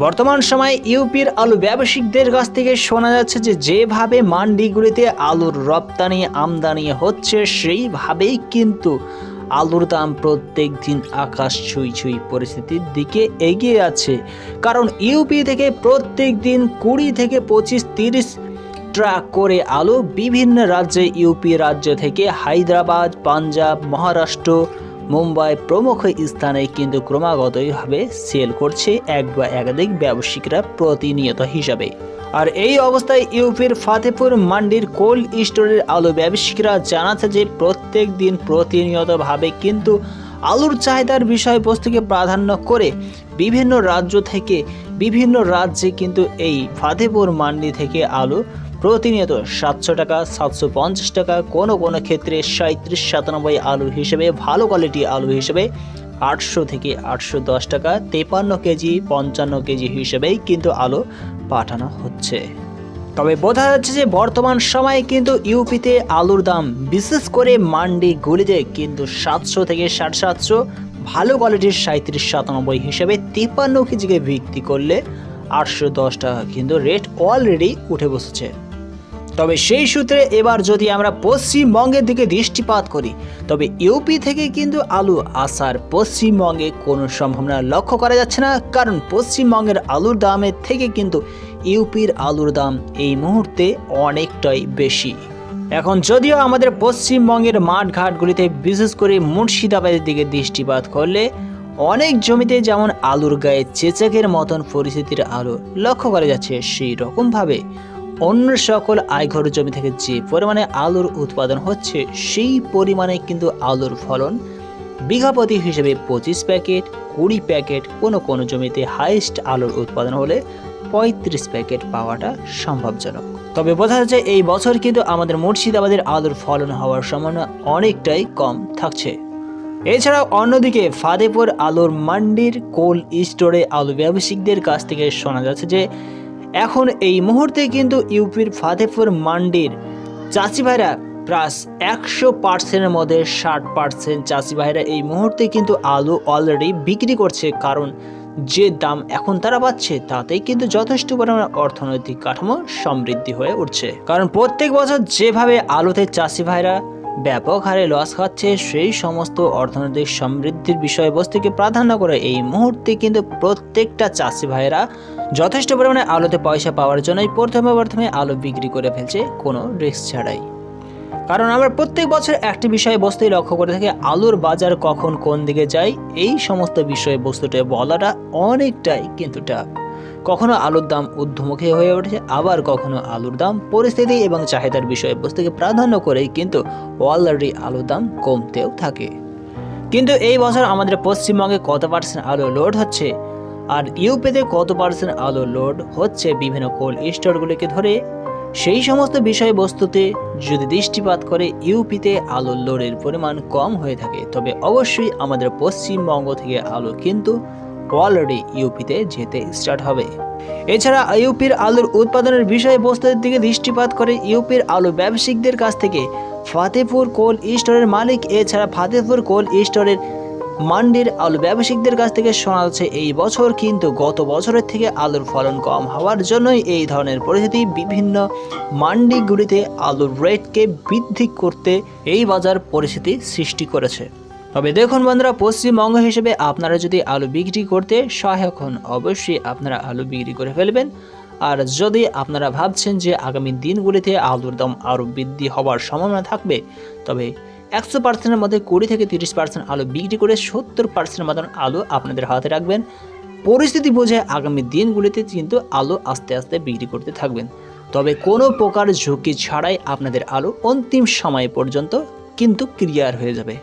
বর্তমান সময়ে ইউপির আলু ব্যবসায়িকদের কাছ থেকে শোনা যাচ্ছে যে যেভাবে মান্ডিগুলিতে আলুর রপ্তানি আমদানি হচ্ছে, সেইভাবেই কিন্তু আলুর দাম প্রত্যেক দিন আকাশ ছুঁই ছুঁই পরিস্থিতির দিকে এগিয়ে আছে। কারণ ইউপি থেকে প্রত্যেক দিন কুড়ি থেকে পঁচিশ তিরিশ ট্রাক করে আলু বিভিন্ন রাজ্যে, ইউপি রাজ্য থেকে হায়দ্রাবাদ, পাঞ্জাব, মহারাষ্ট্র মুম্বাই প্রমুখ স্থানে কিন্তু ক্রমাগতভাবে সেল করছে এক বা একাধিক ব্যবসায়িকরা প্রতিনিয়ত হিসাবে। আর এই অবস্থায় ইউপির ফাতেপুর মান্ডির কোল্ড স্টোরের আলু ব্যবসায়িকরা জানাচ্ছে যে প্রত্যেক দিন প্রতিনিয়তভাবে কিন্তু আলুর চাহিদার বিষয়বস্তুকে প্রাধান্য করে বিভিন্ন রাজ্য থেকে বিভিন্ন রাজ্যে কিন্তু এই ফাতেপুর মান্ডি থেকে আলু প্রতিনিয়ত সাতশো টাকা, সাতশো পঞ্চাশ টাকা কোনো কোনো ক্ষেত্রে সাঁত্রিশ, সাতানব্বই আলু হিসেবে, ভালো কোয়ালিটি আলু হিসেবে আটশো থেকে আটশো দশ টাকা, তেপান্ন কেজি, পঞ্চান্ন কেজি হিসেবেই কিন্তু আলু পাঠানো হচ্ছে। তবে বোঝা যাচ্ছে যে বর্তমান সময়ে কিন্তু ইউপিতে আলুর দাম বিশেষ করে মান্ডি গুলিতে কিন্তু সাতশো থেকে সাড়ে সাতশো, ভালো কোয়ালিটির সাঁত্রিশ, সাতানব্বই হিসেবে তিপ্পান্ন কেজিকে ভিত্তি করলে আটশো দশ টাকা কিন্তু রেট অলরেডি উঠে বসেছে। তবে সেই সূত্রে এবার যদি আমরা পশ্চিমবঙ্গের দিকে দৃষ্টিপাত করি, তবে ইউপি থেকে কিন্তু আলু আসার পশ্চিমবঙ্গে কোনো সম্ভাবনা লক্ষ্য করা যাচ্ছে না, কারণ পশ্চিমবঙ্গের আলুর দামের থেকে কিন্তু ইউপির আলুর দাম এই মুহূর্তে অনেকটাই বেশি। এখন যদিও আমাদের পশ্চিমবঙ্গের মাঠঘাটগুলিতে বিশেষ করে মুর্শিদাবাদের দিকে দৃষ্টিপাত করলে, অনেক জমিতে যেমন আলুর গায়ে চেচাকের মতন পরিস্থিতির আলু লক্ষ্য করা যাচ্ছে সেই রকমভাবে অন্য সকল আয়ঘর জমি থেকে যে পরিমাণে আলুর উৎপাদন হচ্ছে, সেই পরিমাণে কিন্তু আলুর ফলন বিঘাপতি হিসেবে পঁচিশ প্যাকেট, কুড়ি প্যাকেট কোনো কোনো জমিতে হাইস্ট আলুর উৎপাদন হলে পঁয়ত্রিশ প্যাকেট পাওয়াটা সম্ভবজনক। তবে বোঝা যাচ্ছে এই বছর কিন্তু আমাদের মুর্শিদাবাদের আলুর ফলন হওয়ার সম্ভাবনা অনেকটাই কম থাকছে। এছাড়াও অন্যদিকে ফাতেপুর আলুর মান্ডির কোল স্টোরে আলু ব্যবসায়িকদের কাছ থেকে শোনা যাচ্ছে যে এখন এই মুহূর্তে কিন্তু ইউপির ফাতেপুর মান্ডির চাষি ভাইরা প্লাস একশো পার্সেন্টের মধ্যে ষাট পার্সেন্ট চাষি ভাইরা এই মুহূর্তে কিন্তু আলু অলরেডি বিক্রি করছে। কারণ যে দাম এখন তারা পাচ্ছে, তাতেই কিন্তু যথেষ্ট পরিমাণে অর্থনৈতিক কাঠামো সমৃদ্ধি হয়ে উঠছে। কারণ প্রত্যেক বছর যেভাবে আলুতে চাষি ভাইরা ব্যাপক হারে লস খাচ্ছে সেই সমস্ত অর্থনৈতিক সমৃদ্ধির বিষয়বস্তুকে প্রাধান্য করে এই মুহূর্তে কিন্তু প্রত্যেকটা চাষি ভাইয়েরা যথেষ্ট পরিমাণে আলুতে পয়সা পাওয়ার জন্যই প্রথমে প্রথমে আলু বিক্রি করে ফেলছে কোনো রিস্ক ছাড়াই। কারণ আমরা প্রত্যেক বছর একটি বিষয়বস্তুই লক্ষ্য করে থাকি, আলুর বাজার কখন কোন দিকে যায়, এই সমস্ত বিষয়বস্তুটা বলাটা অনেকটাই কিন্তু টাফ কখনো আলুর দাম ঊর্ধ্বমুখী হয়ে ওঠে আবার কখনো আলুর দাম পরিস্থিতি এবং চাহিদার বিষয়বস্তুকে প্রাধান্য করেই কিন্তু অলরেডি আলুর দাম কমতেও থাকে। কিন্তু এই বছর আমাদের পশ্চিমবঙ্গে কত পার্সেন্ট আলু লোড হচ্ছে? আর ইউপিতে কত পার্সেন্ট আলু লোড হচ্ছে বিভিন্ন কোল্ড স্টোরগুলিকে ধরে? সেই সমস্ত বিষয়বস্তুতে যদি দৃষ্টিপাত করে, ইউপিতে আলুর লোডের পরিমাণ কম হয়ে থাকে, তবে অবশ্যই আমাদের পশ্চিমবঙ্গ থেকে আলু কিন্তু অলরেডি ইউপিতে যেতে স্টার্ট হবে। এছাড়া ইউপির আলুর উৎপাদনের বিষয়বস্তুর দিকে দৃষ্টিপাত করে ইউপির আলু ব্যবসায়িকদের কাছ থেকে ফাতেপুর কোল স্টোরের মালিক, এছাড়া ফাতেপুর কোল স্টোরের মান্ডির আলু ব্যবসায়িকদের কাছ থেকে শোনা যাচ্ছে, এই বছর কিন্তু গত বছরের থেকে আলুর ফলন কম হওয়ার জন্যই এই ধরনের পরিস্থিতি বিভিন্ন মান্ডিগুলিতে আলুর রেটকে বৃদ্ধি করতে এই বাজার পরিস্থিতি সৃষ্টি করেছে। তবে দেখুন বন্ধুরা পশ্চিমবঙ্গ হিসেবে আপনারা যদি আলু বিক্রি করতে সহায়ক হন, অবশ্যই আপনারা আলু বিক্রি করে ফেলবেন। আর যদি আপনারা ভাবছেন যে আগামী দিনগুলিতে আলুর দাম আরও বৃদ্ধি হওয়ার সম্ভাবনা থাকবে, তবে একশো পার্সেন্টের মধ্যে কুড়ি থেকে তিরিশ পার্সেন্ট আলু বিক্রি করে সত্তর পার্সেন্টের মতন আলু আপনাদের হাতে রাখবেন। পরিস্থিতি বুঝে আগামী দিনগুলিতে কিন্তু আলু আস্তে আস্তে বিক্রি করতে থাকবেন। তবে কোনো প্রকার ঝুঁকি ছাড়াই আপনাদের আলু অন্তিম সময় পর্যন্ত কিন্তু ক্লিয়ার হয়ে যাবে।